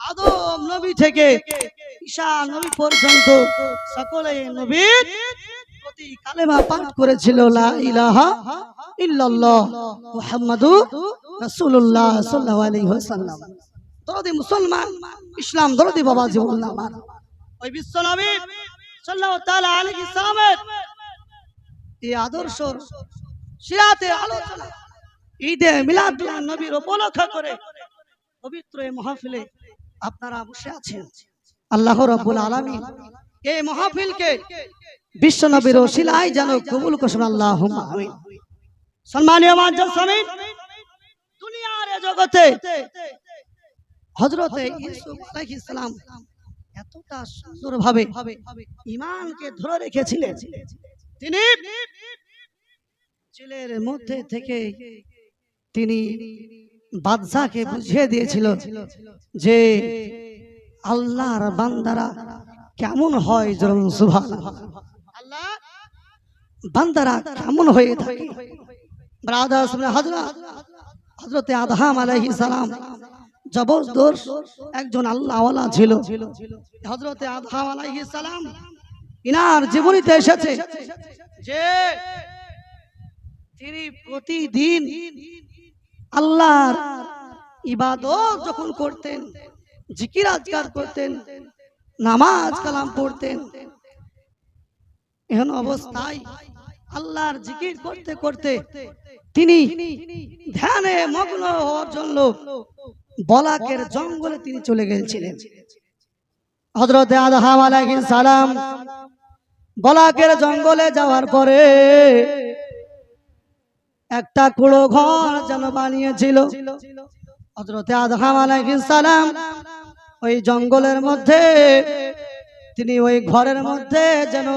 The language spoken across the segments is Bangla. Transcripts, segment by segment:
আদম নবী থেকে ঈশা নবী পর্যন্ত সকলে নবীর নবী আদর্শ আলোচনা, ঈদে মিলাদুল নবীর উপলক্ষ করে পবিত্র এই মাহফিলে আপনারা বসে আছেন। আল্লাহ রাব্বুল আলামিন এই মাহফিলকে বিশ্ব নবীর ওসিলায় যেন কবুল আল্লাহুম্মা আমিন। সম্মানীয় সামিন দুনিয়ার জগতে ইউসুফ আলাইহিস সালাম এতটা সুন্দরভাবে ধরে রেখেছিলেন। তিনি জেলের মধ্যে থেকে তিনি বাদশাকে বুঝিয়ে দিয়েছিল যে আল্লাহর বান্দারা কেমন হয় যেমন সুভান আল্লাহ। বান্দারা কেমন হয়ে থাকে। ব্রাদার হজরত হজরতে আদহাম আলাইহিস সালাম জবরদস্ত একজন আল্লাহওয়ালা ছিল। হজরতে আদহাম আলাইহিস সালাম ইনার জীবনীতে এসেছে যে তিনি প্রতিদিন আল্লাহর ইবাদত যখন করতেন, জিকির আজকার করতেন, নামাজ কালাম পড়তেন এখন অবস্থায় আল্লাহর জিকির করতে করতে তিনি ধ্যানে মগ্ন হওয়ার জন্য বলাকের জঙ্গলে তিনি চলে গেছিলেন। হজরতে আদহাম আলাইহিস সালাম বলাকের জঙ্গলে যাওয়ার পরে একটা কুড়ো ঘর যেন বানিয়েছিল। হজরতে আদহাম সালাম ওই জঙ্গলের মধ্যে, তিনি ওই ঘরের মধ্যে যেন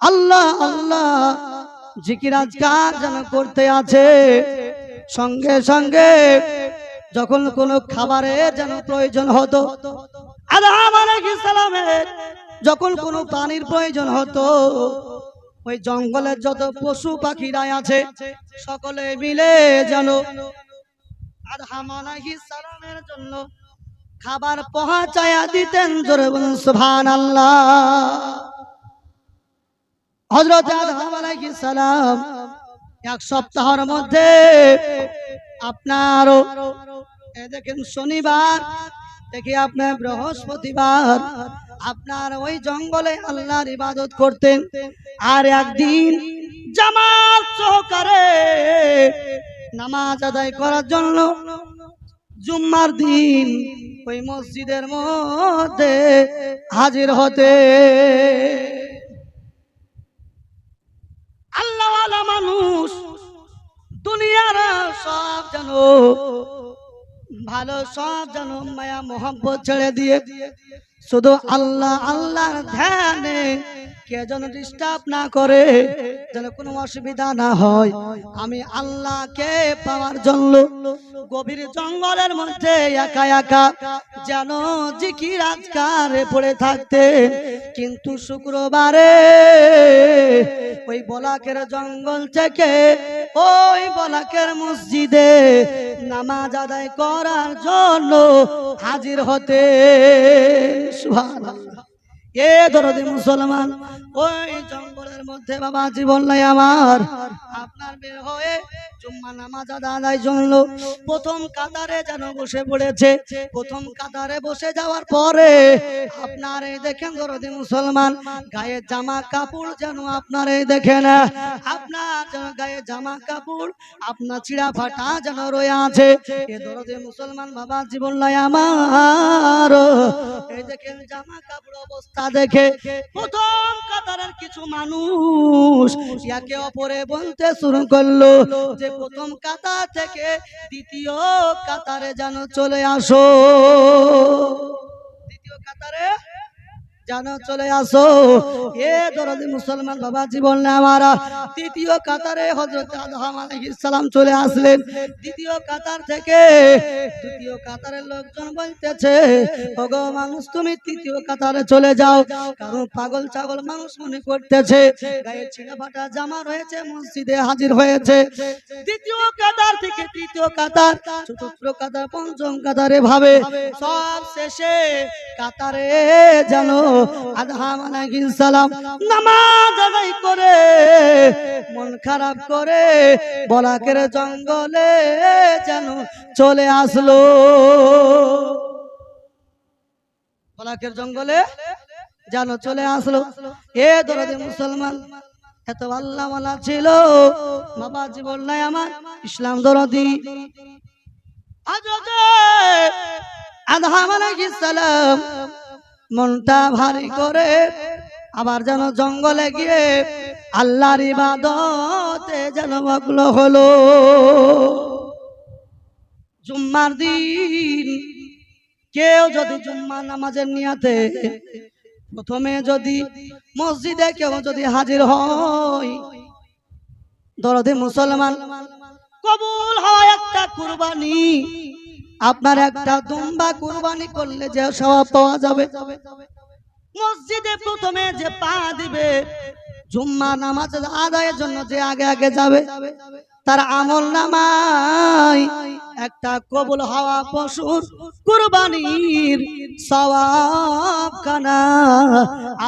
আল্লাহ আল্লাহ জিকির আজকার যেন করতে আছে। সঙ্গে সঙ্গে যখন কোনো খাবারের যেন প্রয়োজন হতো আদহাম আলাইহিস সালামের যখন কোনো পানির প্রয়োজন হতো ওই জঙ্গলের যত পশু পাখিরা আছে, সকলে মিলে যেন খাবার পৌঁছায়া দিতেন হযরত আদহাম আলাইহিস সালাম এক সপ্তাহের মধ্যে আপনার দেখেন শনিবার দেখি আপনার বৃহস্পতিবার আপনার ওই জঙ্গলে আল্লাহর ইবাদত করতেন। আর একদিন জামাত সহকারে নামাজ আদায় করার জন্য জুম্মার দিন ওই মসজিদের মধ্যে হাজির হতে। আল্লাহওয়ালা মানুষ দুনিয়ার সব জানো। ভালো সব জানো, মায়া মোহাম্মত ছেড়ে দিয়ে। শুধু আল্লাহ, আল্লাহর ধ্যানে কে যেন ডিস্টার্ব না করে, যেন কোনো অসুবিধা না হয়। আমি আল্লাহকে পাওয়ার জন্য গভীর জঙ্গলের মধ্যে একা একা যেন জিকির আজকারে পড়ে থাকতে। কিন্তু শুক্রবারে ওই বলাকের জঙ্গল থেকে, ওই বলাকের মসজিদে নামাজ আদায় করার জন্য হাজির হতে। সুহান এ ধরো মুসলমান ওই মধ্যে বাবা, জীবন নাই আমার। আপনার বের হয়ে জুম্মা নামাজ আদায় প্রথম কাতারে যেন বসে পড়েছে। প্রথম কাতারে বসে যাওয়ার পরে আপনার এই দেখেন দরদি মুসলমান, গায়ে জামা কাপড় যেন আপনার এই দেখেন। আপনার যেন গায়ে জামা কাপড়, আপনার চিড়া ফাটা যেন রয়ে আছে। এ দরদি মুসলমান বাবা, জীবন নাই আমার। এই দেখেন জামা কাপড় অবস্থা দেখে প্রথম কাতারের কিছু মানুষ একে অপরে বলতে শুরু করল যে, প্রথম কাতার থেকে দ্বিতীয় কাতারে যেন চলে আসো। দ্বিতীয় কাতারে জানো, চলে আসো। এ দরদি মুসলমান বাবা, জীবন আমার। তৃতীয় কাতারে হযরত আদম আলাইহিস সালাম চলে আসলেন। দ্বিতীয় কাতার থেকে তৃতীয় কাতারের লোকজন বলতেছে, ওগো মানুষ, তুমি তৃতীয় কাতারে চলে যাও। কারণ পাগল, ছাগল মানুষ মনে করতেছে, গায়ে ছিঁড়া ফাটা জামা রয়েছে, মসজিদে হাজির হয়েছে। দ্বিতীয় কাতার থেকে তৃতীয় কাতার, চতুর্থ কাতার, পঞ্চম কাতারে ভাবে, সব শেষে কাতারে জানো সালাম। করে, মন খারাপ করে বলাকের জঙ্গলে যেন চলে আসলো। বলাকের জঙ্গলে যেন চলে আসলো। এ দরদে মুসলমান, এত আল্লাহ মালা ছিল, বাবা জীবন নাই আমার, ইসলাম দরদি। আদহাম আলাইহিস সালাম মনটা ভারী করে আবার যেন জঙ্গলে গিয়ে আল্লাহর ইবাদতে যেন মগ্ন হলো। জুম্মার দিন, কেউ যদি জুম্মা নামাজের নিয়াতে প্রথমে যদি মসজিদে কেউ যদি হাজির হয়, দরদে মুসলমান কবুল হয় একটা কুরবানি। আপনার একটা দুম্বা কুরবানি করলে যে সওয়াব পাওয়া যাবে। মসজিদে প্রথমে যে পা দিবে, জুম্মা নামাজ আদায়ের জন্য যে আগে আগে যাবে, তার আমল নামায় একটা কবুল হওয়া পশুর কুরবানির সওয়াব খানা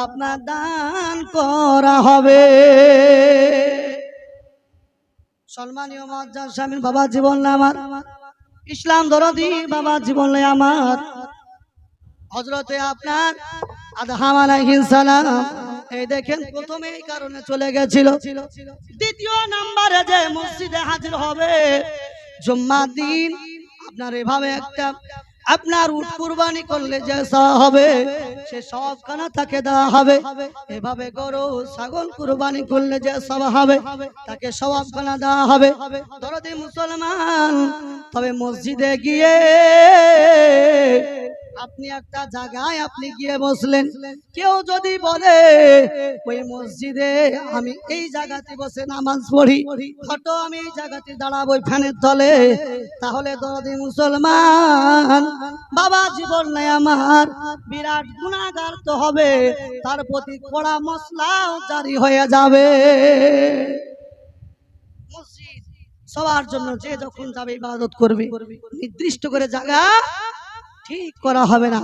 আপনার দান করা হবে। সম্মানীয় মজ্জার স্বামীর বাবা জীবন আমার ইসলাম দরদি বাবা, জীবন আমার। হজরতে আপনার আদহাম সালাম, এই দেখেন প্রথমে এই কারণে চলে গেছিল। দ্বিতীয় নাম্বারে যে মসজিদে হাজির হবে, জুম্মার দিন, আপনার এভাবে একটা আপনার উট কুরবানি করলে যে হবে, সে সব খানা তাকে দেওয়া হবে। এভাবে গরু, ছাগল কুরবানি করলে যে সব হবে, তাকে সব খানা দেওয়া হবে। দরদি মুসলমান, তবে মসজিদে গিয়ে আপনি একটা জায়গায় আপনি গিয়ে বসলেন। কেউ যদি বলে, ওই মসজিদে আমি এই জায়গাতে বসে নামাজ পড়ি হয়তো আমি এই জায়গাতে দাঁড়াবো ফ্যানের তলে, তাহলে দরদি মুসলমান, বাবা জীবন নাই আমার, বিরাট গুণাগার তো হবে, তার প্রতি কড়া মশলাও জারি হয়ে যাবে। মসজিদ সবার জন্য যে যখন যাবে ইবাদত করবে। নির্দিষ্ট করে জায়গা ঠিক করা হবে না।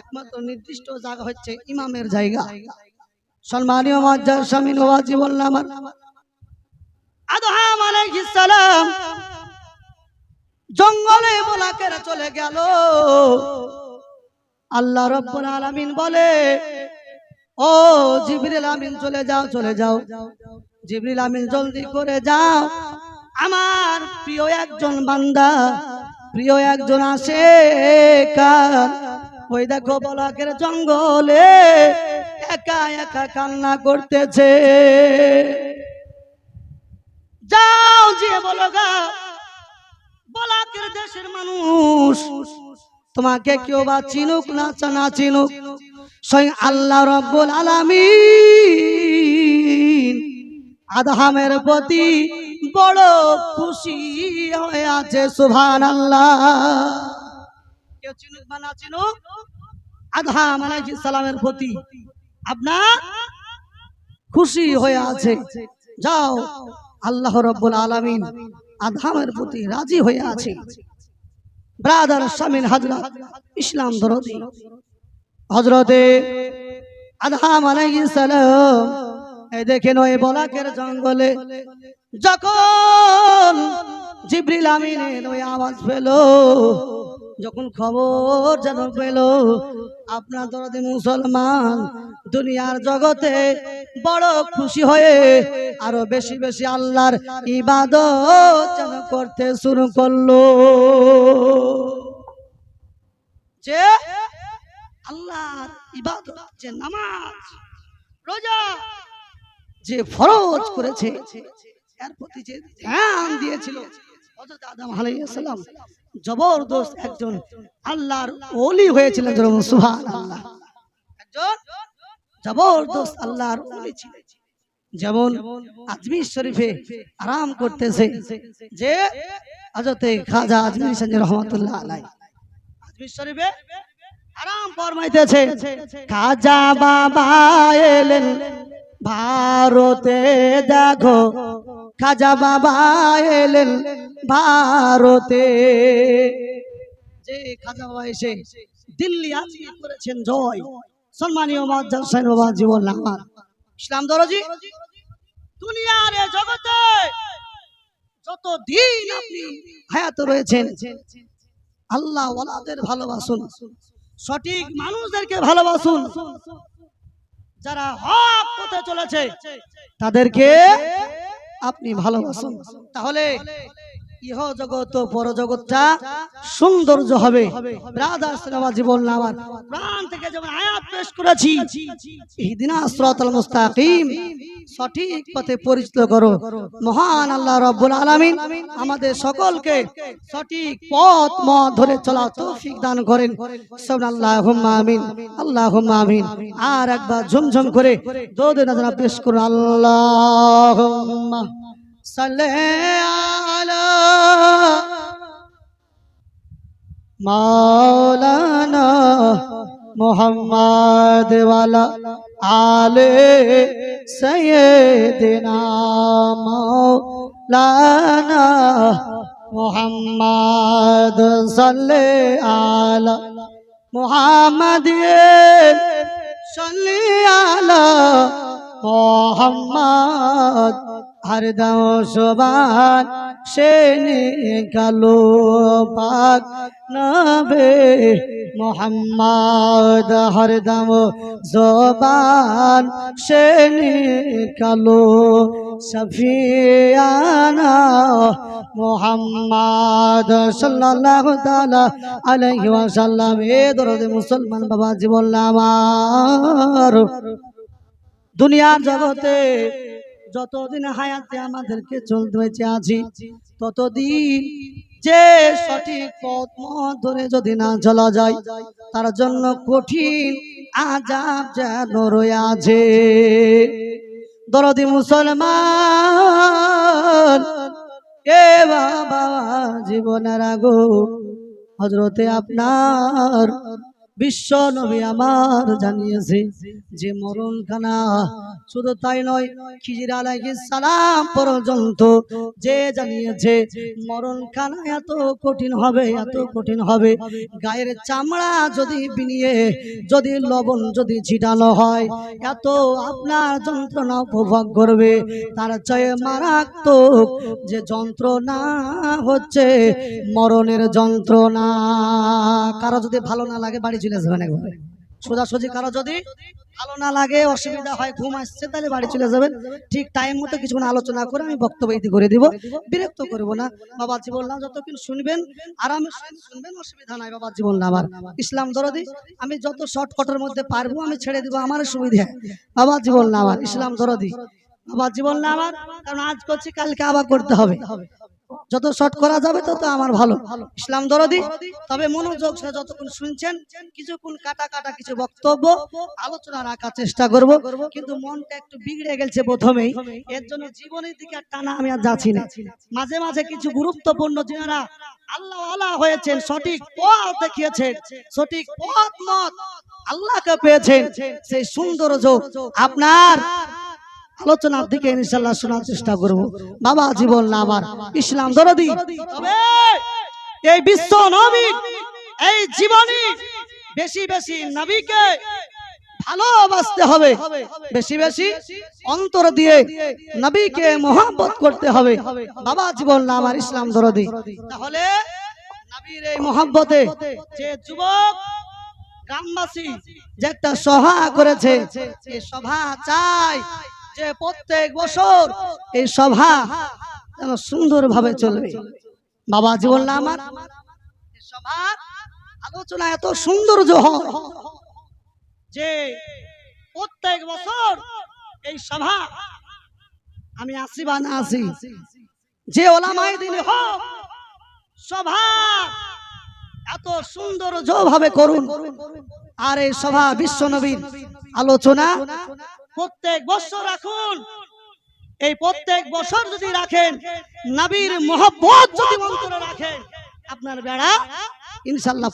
একমাত্র নির্দিষ্ট জায়গা হচ্ছে ইমামের জায়গা। সম্মানীয় মজ্জার স্বামী নবাজি বললাম আদহাম আলাইহিস সালাম, জঙ্গলে বোলাকের চলে গেল। আল্লাহ রব্বুল আলামিন বলে, ও জিবরিল আমিন, চলে যাও চলে যাও। জিবরিল আমিন, জলদি করে যাও। আমার প্রিয় একজন বান্দা প্রিয় একজন আসে ওই দেখো বলাকের জঙ্গলে একা একা কান্না করতেছে। যাও যে বলো গা, বলাকের দেশের মানুষ। তোমাকে কেউ বা চিনুক না না চিনুক। স্বয়ং আল্লাহ রব্বুল আলামিন আদহামের প্রতি বড় খুশি হয়ে আছে সুভান আল্লাহ কেউ চিনুক বা না চিনুক? আদহাম আলাইহিস সালামের প্রতি। আপনার খুশি হয়ে আছে। যাও, আল্লাহ রব্বুল আলামিন আদহামের প্রতি রাজি হয়ে আছে। ব্রাদার শামিন হযরত ইসলাম দরদি। হযরতে আদহাম আলাইহিস সালাম, এই দেখেন ওই বলাকের জঙ্গলে যখন জিবরিল আমিনের ওই আওয়াজ পেল, যখন খবর যেন পেল, আপনার দরদে মুসলমান দুনিয়ার জগতে বড় খুশি হয়ে আরও বেশি বেশি আল্লাহর ইবাদত যেন করতে শুরু করল। যে আল্লাহর ইবাদত, যে নামাজ, রোজা, যে ফরজ করেছে এর প্রতি যে ধ্যান দিয়েছিল হযরত আদম আলাইহিস সালাম জবরদস্ত একজন আল্লাহর ওলি হয়েছিলেন যেরকম সুবহানাল্লাহ। একজন জবরদস্ত আল্লাহর ওলি ছিলেন। যেমন আজমির শরীফে আরাম করতেছে যে হযরতে খাজা আজমির সঞ্জয় রহমাতুল্লাহ আলাই আজমির শরীফে আরাম ফরমাইতেছে। খাজা বাবা এলেন। ভারতে দেখো, খাজা বাবা এলেন ভারতে। যে খাজা বাবা এসে দিল্লি আজকে করেছেন জয়, সম্মানীয় মজ্জাদ হোসেন বাবা জীবন আমার ইসলাম দরজি, দুনিয়ার জগতে যত দিন আপনি হায়াত রয়েছেন, আল্লাহ ওয়ালাদের ভালোবাসুন, সঠিক মানুষদেরকে ভালোবাসুন যারা হক পথে চলেছে, তাদেরকে আপনি ভালোবাসুন। তাহলে ইহ জগৎ ও পর জগৎটা সৌন্দর্য হবে। জীবন আমার প্রাণ থেকে যেমন আয়াত পেশ করেছি সঠিক পথে পরিচিত করো। মহান আল্লাহ রাব্বুল আলামিন আমাদের সকলকে সঠিক পথ ম ধরে চলা তৌফিক দান করেন। সব আল্লাহুম্মা আমিন। আল্লাহুম্মা আমিন। আর একবার ঝুমঝুম করে দোদে নজরা পেশ করুন। আল্লাহুম্মা সাল্লি আলা মাওলানা মোহাম্মদ ওয়ালা আলে সৈয়দিনা মাওলানা মোহাম্মদ সাল্লি আলা মোহাম্মদ সাল্লি আলা মোহাম্মদ হরদম সুবান সে কালো পাক নবে মোহাম্মদ। হরদম জবান, সে কালো সফিয়ানা মোহাম্মদ সাল্লাল্লাহু তাআলা আলাইহি ওয়াসাল্লাম। এ দরদ মুসলমান বাবা, জীবন আমার দুনিয়ার জগতে যতদিন হায়াতে আমাদেরকে চলতে হয়েছে আছি ততদিন যে সঠিক পথ ধরে যদি না চলা যায়, তার জন্য কঠিন আজাব যেন রয়ে আছে। দরদি মুসলমান, এ বাবা, জীবনের আগো হজরতে আপনার বিশ্ব নবী আমার জানিয়েছে যে মরণখানা শুধু তাই নয়, খিজির আলাইহিস সালাম পর্যন্ত যে জানিয়েছে, মরণখানা এত কঠিন হবে, এত কঠিন হবে। গায়ের চামড়া যদি বিনিয়ে, যদি লবণ যদি ছিটানো হয়, এত আপনার যন্ত্রণা উপভোগ করবে। তার চেয়ে মারাত্মক যে যন্ত্রণা হচ্ছে মরণের যন্ত্রণা। কারও যদি ভালো না লাগে বাড়ি চলে যাবেন একবারে সোজাসুজি কারও যদি ভালো না লাগে, অসুবিধা হয়, ঘুম আসছে, তাহলে বাড়ি চলে যাবেন। ঠিক টাইম মতো আলোচনা করে আমি বক্তব্য করে দিব। বিরক্ত করব না। যতক্ষণ শুনবেন, আরামে শুনবেন অসুবিধা নাই আমার। ইসলাম দরদি, আমি যত শর্টকটের মধ্যে পারব, আমি ছেড়ে দিব আমার সুবিধা। বাবাজি বললাম আমার, ইসলাম দরদি, বাবাজি বললাম আমার, কারণ আজ করছি, কালকে আবার করতে হবে। যত শর্ট করা যাবে তত আমার ভালো। ইসলাম দরদি, তবে মনোযোগ সে যতক্ষণ শুনছেন, কিছুক্ষণ কাটা কাটা কিছু বক্তব্য, আলোচনা রাখার চেষ্টা করব, কিন্তু মনটা একটু বিগড়ে গেছে প্রথমেই। এর জন্য জীবনের দিকে আর টানা আমি আর যাচ্ছি না। মাঝে মাঝে কিছু গুরুত্বপূর্ণ যারা আল্লাহ আল্লাহ হয়েছেন, সঠিক পথ দেখিয়েছেন, সঠিক পথ মত আল্লাহকে পেয়েছেন, সেই সৌন্দর্য আপনার। আলোচনার দিকে ইনশাল্লাহ শোনার চেষ্টা করব। বাবা জীবন না আমার, ইসলাম দরদি। তবে এই বিশ্ব নবী, এই জীবনী বেশি বেশি নবীকে ভালোবাসতে হবে। বেশি বেশি অন্তর দিয়ে নবীকে মোহাম্মত করতে হবে। বাবা জীবন না আমার, ইসলাম দরদি। তাহলে নবীর এই মোহাম্মতে যে যুবক, গ্রামবাসী যে একটা সভা করেছে এই সভা চাই যে প্রত্যেক বছর এই সভা যেন সুন্দর ভাবে চলবে। বাবা জীবন আমার সভার আলোচনা এত সৌন্দর্য হয় যে প্রত্যেক বছর এই সভা আমি আসি বা না আসি, যে ওলামাই দিলে হোক, সভা এত সুন্দর ভাবে করুন। আর এই সভা বিশ্ব নবীর আলোচনা প্রত্যেক বছর রাখুন। এই প্রত্যেক বছর যদি রাখেন, নাবির মোহব্বত যদি অন্তরে রাখেন, আপনার বেড়া ইনশাল্লাহ